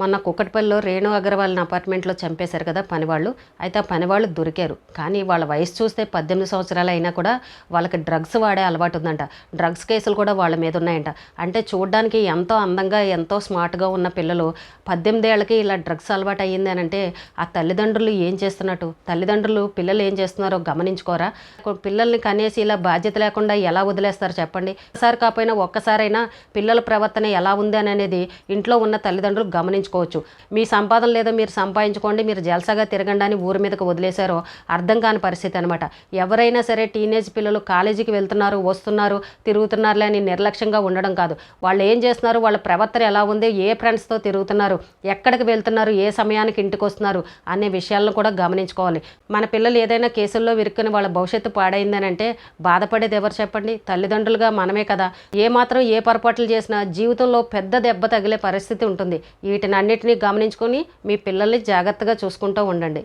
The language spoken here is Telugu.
మొన్న కుక్కటిపల్లిలో రేణు అగర్వాల్ని అపార్ట్మెంట్లో చంపేశారు కదా పనివాళ్ళు. అయితే ఆ పనివాళ్ళు దొరికారు. కానీ వాళ్ళ వయసు చూస్తే పద్దెనిమిది సంవత్సరాలు అయినా కూడా వాళ్ళకి డ్రగ్స్ వాడే అలవాటు ఉందంట. డ్రగ్స్ కేసులు కూడా వాళ్ళ మీద ఉన్నాయంట. అంటే చూడడానికి ఎంతో అందంగా ఎంతో స్మార్ట్గా ఉన్న పిల్లలు పద్దెనిమిదేళ్ళకి ఇలా డ్రగ్స్ అలవాటు అయ్యింది అని అంటే ఆ తల్లిదండ్రులు ఏం చేస్తున్నట్టు? తల్లిదండ్రులు పిల్లలు ఏం చేస్తున్నారో గమనించుకోరా? పిల్లల్ని కనేసి ఇలా బాధ్యత లేకుండా ఎలా వదిలేస్తారు చెప్పండి? ఒకసారి కాకపోయినా ఒక్కసారైనా పిల్లల ప్రవర్తన ఎలా ఉంది అని అనేది ఇంట్లో ఉన్న తల్లిదండ్రులు సంపాదించుకోవచ్చు మీ సంపాదన లేదో మీరు సంపాదించుకోండి మీరు జలసాగా తిరగండి అని ఊరి మీదకి వదిలేశారో అర్థం కాని పరిస్థితి అనమాట ఎవరైనా సరే టీనేజ్ పిల్లలు కాలేజీకి వెళ్తున్నారు వస్తున్నారు తిరుగుతున్నారులే అని నిర్లక్ష్యంగా ఉండడం కాదు. వాళ్ళు ఏం చేస్తున్నారు? వాళ్ళ ప్రవర్తన ఎలా ఉంది? ఏ ఫ్రెండ్స్తో తిరుగుతున్నారు? ఎక్కడికి వెళ్తున్నారు? ఏ సమయానికి ఇంటికి వస్తున్నారు? అనే విషయాలను కూడా గమనించుకోవాలి. మన పిల్లలు ఏదైనా కేసుల్లో విరుక్కుని వాళ్ళ భవిష్యత్తు పాడైందని అంటే బాధపడేది ఎవరు చెప్పండి? తల్లిదండ్రులుగా మనమే కదా. ఏ మాత్రం ఏ పొరపాట్లు చేసినా జీవితంలో పెద్ద దెబ్బ తగిలే పరిస్థితి ఉంటుంది. వీటిని అన్నిటినీ గమనించుకొని మీ పిల్లల్ని జాగ్రత్తగా చూసుకుంటూ ఉండండి.